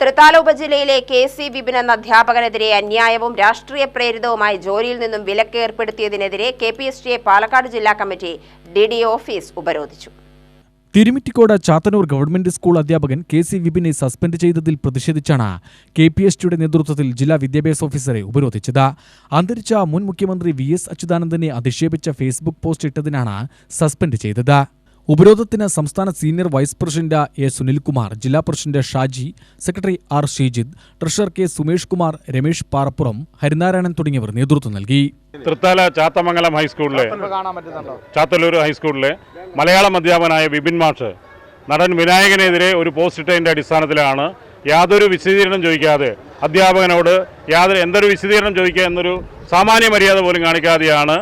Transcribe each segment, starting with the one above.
തൃത്താല ഉപജില്ലയിലെ K C Vipin എന്ന അധ്യാപകനെതിരെ അന്യായവും രാഷ്ട്രീയ പ്രേരിതവുമായി ജോലിയിൽ നിന്നും വിലക്ക് ഏർപ്പെടുത്തിയതിനെതിരെ K P S T A Palakkad ജില്ലാ കമ്മിറ്റി ഡി ഡി ഓഫീസ് ഉപരോധിച്ചു. തിരുമിറ്റിക്കോട് ചാത്തനൂർ ഗവൺമെന്റ് സ്കൂൾ അധ്യാപകൻ കെ സി വിപിനെ സസ്പെൻഡ് ചെയ്തതിൽ പ്രതിഷേധിച്ചാണ് കെ പി എസ് ടിയുടെ നേതൃത്വത്തിൽ ജില്ലാ വിദ്യാഭ്യാസ ഓഫീസറെ ഉപരോധിച്ചത്. അന്തരിച്ച മുൻ മുഖ്യമന്ത്രി വി എസ് അച്യുതാനന്ദനെ അധിക്ഷേപിച്ച ഫേസ്ബുക്ക് പോസ്റ്റ് ഇട്ടതിനാണ് സസ്പെൻഡ് ചെയ്തത്. ഉപരോധത്തിന് സംസ്ഥാന senior vice president A Sunilkumar ജില്ലാ president Shaji secretary R Sheejid treasurer K Sumesh Kumar Ramesh Parappuram Harinarayanan തുടങ്ങിയവർ നേതൃത്വം നൽകി. തൃത്താല ചാത്തമംഗലം ഹൈസ്കൂളിലെ ചാത്തല്ലൂർ ഹൈസ്കൂളിലെ മലയാളം അധ്യാപകനായ വിപിൻ മാഷ് നടൻ വിനായകനെതിരെ ഒരു പോസ്റ്റ് ഇട്ടതിന്റെ അടിസ്ഥാനത്തിലാണ് യാതൊരു വിശദീകരണം ചോദിക്കാതെ അധ്യാപകനോട് യാതൊരു എന്തൊരു വിശദീകരണം ചോദിക്കുക എന്നൊരു സാമാന്യ മര്യാദ പോലും കാണിക്കാതെയാണ്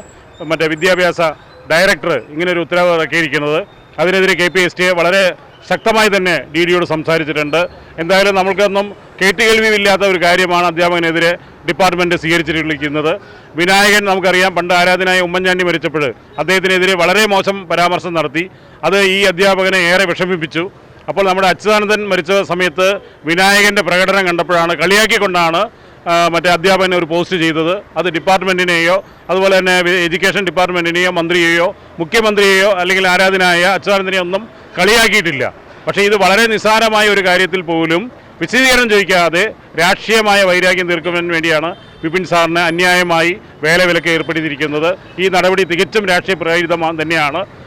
മറ്റേ വിദ്യാഭ്യാസ ഡയറക്ടർ ഇങ്ങനൊരു ഉത്തരവ് ഇറക്കിയിരിക്കുന്നത് അതിനെതിരെ കെ പി എസ് ടി വളരെ ശക്തമായി തന്നെ ഡി ഡിയോട് സംസാരിച്ചിട്ടുണ്ട്. എന്തായാലും നമ്മൾക്കൊന്നും കേട്ടുകേൾവിയില്ലാത്ത ഒരു കാര്യമാണ് അധ്യാപകനെതിരെ ഡിപ്പാർട്ട്മെന്റ് സ്വീകരിച്ചിരിക്കുന്നത്. വിനായകൻ നമുക്കറിയാം പണ്ട് ആരാധനായ ഉമ്മൻചാണ്ടി മരിച്ചപ്പോൾ അദ്ദേഹത്തിനെതിരെ വളരെ മോശം പരാമർശം നടത്തി. അത് ഈ അധ്യാപകനെ ഏറെ വിഷമിപ്പിച്ചു. അപ്പോൾ നമ്മുടെ അച്യുതാനന്ദൻ മരിച്ച സമയത്ത് വിനായകന്റെ പ്രകടനം കണ്ടപ്പോഴാണ് കളിയാക്കിക്കൊണ്ടാണ് മറ്റേ അധ്യാപകനെ ഒരു പോസ്റ്റ് ചെയ്തത്. അത് ഡിപ്പാർട്ട്മെന്റിനെയോ അതുപോലെ തന്നെ എഡ്യൂക്കേഷൻ ഡിപ്പാർട്ട്മെന്റിനെയോ മന്ത്രിയെയോ മുഖ്യമന്ത്രിയെയോ അല്ലെങ്കിൽ ആരാധനായ അച്യുതാനന്ദനെ ഒന്നും കളിയാക്കിയിട്ടില്ല. പക്ഷേ ഇത് വളരെ നിസ്സാരമായ ഒരു കാര്യത്തിൽ പോലും വിശദീകരണം ചോദിക്കാതെ രാഷ്ട്രീയമായ വൈരാഗ്യം തീർക്കുന്നതിന് വേണ്ടിയാണ് വിപിൻ സാറിന് അന്യായമായി വേല വിലക്ക് ഏർപ്പെടുത്തിയിരിക്കുന്നത് ഈ നടപടി തികച്ചും രാഷ്ട്രീയ പ്രേരിതമാണ് തന്നെയാണ്.